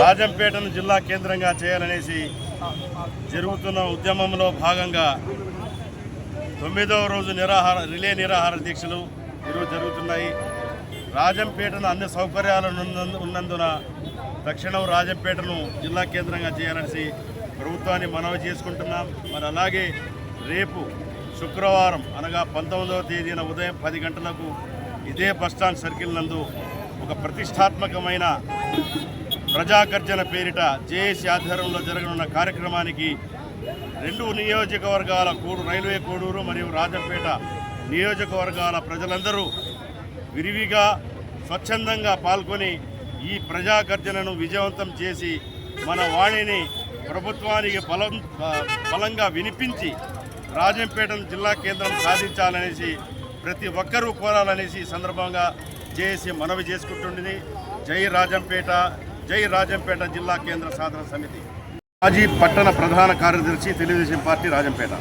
రాజంపేటను జిల్లా కేంద్రంగా చేయాలనేసి జరుగుతున్న ఉద్యమంలో భాగంగా తొమ్మిదవ రోజు నిరాహార రిలే నిరాహార దీక్షలు ఈరోజు జరుగుతున్నాయి. రాజంపేటను అన్ని సౌకర్యాలు ఉన్నందు- ఉన్నందున తక్షణం రాజంపేటను జిల్లా కేంద్రంగా చేయాలనేసి ప్రభుత్వాన్ని మనవి చేసుకుంటున్నాం. మరి అలాగే రేపు శుక్రవారం అనగా పంతొమ్మిదవ తేదీన ఉదయం పది గంటలకు ఇదే బస్టాండ్ సర్కిల్ నందు ఒక ప్రతిష్టాత్మకమైన ప్రజాగర్జన పేరిట జేఏసీ ఆధ్వర్యంలో జరగనున్న కార్యక్రమానికి రెండు నియోజకవర్గాల కూడు రైల్వే కోడూరు మరియు రాజంపేట నియోజకవర్గాల ప్రజలందరూ విరివిగా స్వచ్ఛందంగా పాల్గొని ఈ ప్రజాగర్జనను విజయవంతం చేసి మన వాణిని ప్రభుత్వానికి బలం బలంగా వినిపించి రాజంపేట జిల్లా కేంద్రం సాధించాలనేసి ప్రతి ఒక్కరూ కోరాలనేసి ఈ సందర్భంగా జేఏసీ మనవి చేసుకుంటుండేది. జై రాజంపేట జై రాజంపేట జిల్లా కేంద్ర సాధన సమితి. మాజీ పట్టణ ప్రధాన కార్యదర్శి తెలుగుదేశం పార్టీ రాజంపేట.